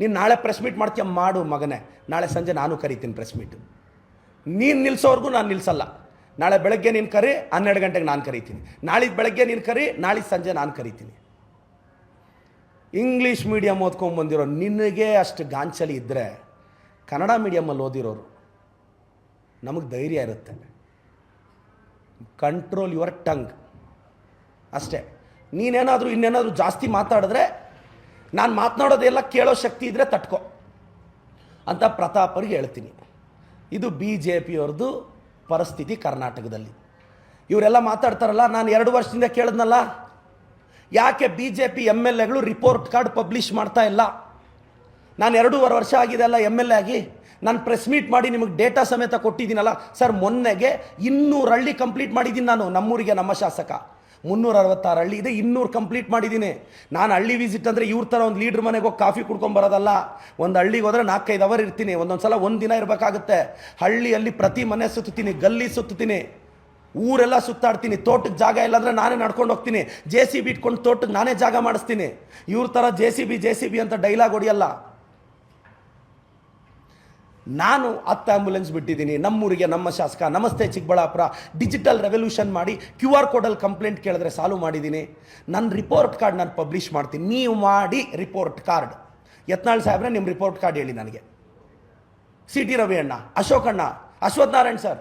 ನೀನು ನಾಳೆ press meet ಮಾಡ್ತೀಯ? ಮಾಡು ಮಗನೇ. ನಾಳೆ ಸಂಜೆ ನಾನು ಕರಿತೀನಿ ಪ್ರೆಸ್ ಮೀಟ್ ನೀನು ನಿಲ್ಲಿಸೋವರೆಗೂ ನಾನು ನಿಲ್ಲಿಸಲ್ಲ ನಾಳೆ ಬೆಳಗ್ಗೆ ನೀನು ಕರಿ, ಹನ್ನೆರಡು ಗಂಟೆಗೆ ನಾನು ಕರಿತೀನಿ. ನಾಳೆ ಬೆಳಗ್ಗೆ ನೀನು ಕರಿ ನಾಳೆ ಸಂಜೆ ನಾನು ಕರಿತೀನಿ. ಇಂಗ್ಲೀಷ್ ಮೀಡಿಯಮ್ ಓದ್ಕೊಂಬಂದಿರೋ ನಿನಗೆ ಅಷ್ಟು ಗಾಂಚಲಿ ಇದ್ದರೆ ಕನ್ನಡ ಮೀಡಿಯಮಲ್ಲಿ ಓದಿರೋರು ನಮಗೆ ಧೈರ್ಯ ಇರುತ್ತೆ. ಕಂಟ್ರೋಲ್ ಯುವರ್ ಟಂಗ್ ಅಷ್ಟೇ. ನೀನೇನಾದರೂ ಇನ್ನೇನಾದರೂ ಜಾಸ್ತಿ ಮಾತಾಡಿದ್ರೆ ನಾನು ಮಾತನಾಡೋದೆಲ್ಲ ಕೇಳೋ ಶಕ್ತಿ ಇದ್ದರೆ ತಟ್ಕೋ. ಅಂತ ಪ್ರತಾಪರಿಗೆ ಹೇಳ್ತೀನಿ. ಇದು ಬಿ ಜೆ ಪಿಯವ್ರದ್ದು ಪರಿಸ್ಥಿತಿ ಕರ್ನಾಟಕದಲ್ಲಿ. ಇವರೆಲ್ಲ ಮಾತಾಡ್ತಾರಲ್ಲ, ನಾನು ಎರಡು ವರ್ಷದಿಂದ ಕೇಳಿದ್ನಲ್ಲ? ಯಾಕೆ B J P M L ಎಗಳು ರಿಪೋರ್ಟ್ ಕಾರ್ಡ್ ಪಬ್ಲಿಷ್ ಮಾಡ್ತಾ ಇಲ್ಲ? ನಾನು ಎರಡೂವರೆ ವರ್ಷ ಆಗಿದೆ ಅಲ್ಲ ಎಂ ಎಲ್ ಎ ಆಗಿ. ನಾನು ಪ್ರೆಸ್ ಮೀಟ್ ಮಾಡಿ ನಿಮಗೆ ಡೇಟಾ ಸಮೇತ ಕೊಟ್ಟಿದ್ದೀನಲ್ಲ. ಸರ್, ಮೊನ್ನೆಗೆ ಇನ್ನೂರು ಹಳ್ಳಿ ಕಂಪ್ಲೀಟ್ ಮಾಡಿದ್ದೀನಿ ನಾನು ನಮ್ಮೂರಿಗೆ, ನಮ್ಮ ಶಾಸಕ. ಮುನ್ನೂರ ಅರವತ್ತಾರು ಹಳ್ಳಿ. ಇದೆ ಇನ್ನೂರು ಕಂಪ್ಲೀಟ್ ಮಾಡಿದ್ದೀನಿ. ನಾನು ಹಳ್ಳಿ ವಿಸಿಟ್ ಅಂದರೆ ಇವ್ರ ಥರ ಒಂದು ಲೀಡ್ರ್ ಮನೆಗೆ ಹೋಗಿ ಕಾಫಿ ಕುಡ್ಕೊಂಬರೋದಲ್ಲ ಒಂದು ಹಳ್ಳಿಗೆ ಹೋದ್ರೆ ನಾಲ್ಕೈದು ಅವರ್ ಇರ್ತೀನಿ. ಒಂದೊಂದು ಸಲ ಒಂದು ದಿನ ಇರಬೇಕಾಗುತ್ತೆ. ಹಳ್ಳಿಯಲ್ಲಿ ಪ್ರತಿ ಮನೆ ಸುತ್ತೀನಿ ಗಲ್ಲಿ ಸುತ್ತೀನಿ ಊರೆಲ್ಲ ಸುತ್ತಾಡ್ತೀನಿ. ತೋಟಕ್ಕೆ ಜಾಗ ಇಲ್ಲ ಅಂದರೆ ನಾನೇ ನಡ್ಕೊಂಡು ಹೋಗ್ತೀನಿ. ಜೆ ಸಿ ಬಿ ಇಟ್ಕೊಂಡು ತೋಟಕ್ಕೆ ನಾನೇ ಜಾಗ ಮಾಡಿಸ್ತೀನಿ. ಇವ್ರ ಥರ J C B J C B ಅಂತ ಡೈಲಾಗ್ ಹೊಡಿಯಲ್ಲ. ನಾನು ಹತ್ತು ಆ್ಯಂಬುಲೆನ್ಸ್ ಬಿಟ್ಟಿದ್ದೀನಿ. ನಮ್ಮೂರಿಗೆ ನಮ್ಮ ಶಾಸಕ, ನಮಸ್ತೆ ಚಿಕ್ಕಬಳ್ಳಾಪುರ, ಡಿಜಿಟಲ್ ರೆವಲ್ಯೂಷನ್ ಮಾಡಿ ಕ್ಯೂ ಆರ್ ಕೋಡಲ್ಲಿ ಕಂಪ್ಲೇಂಟ್ ಕೇಳಿದ್ರೆ ಸಾಲ್ವ್ ಮಾಡಿದ್ದೀನಿ. ನನ್ನ ರಿಪೋರ್ಟ್ ಕಾರ್ಡ್ ನಾನು ಪಬ್ಲಿಷ್ ಮಾಡ್ತೀನಿ. ನೀವು ಮಾಡಿ ರಿಪೋರ್ಟ್ ಕಾರ್ಡ್. ಯತ್ನಾಳ್ ಸಾಹೇಬ್ರೆ, ನಿಮ್ಮ ರಿಪೋರ್ಟ್ ಕಾರ್ಡ್ ಹೇಳಿ ನನಗೆ. ಸಿ ಟಿ ರವಿ ಅಣ್ಣ ಅಶೋಕಣ್ಣ ಅಶ್ವಥ್ ನಾರಾಯಣ್ ಸರ್.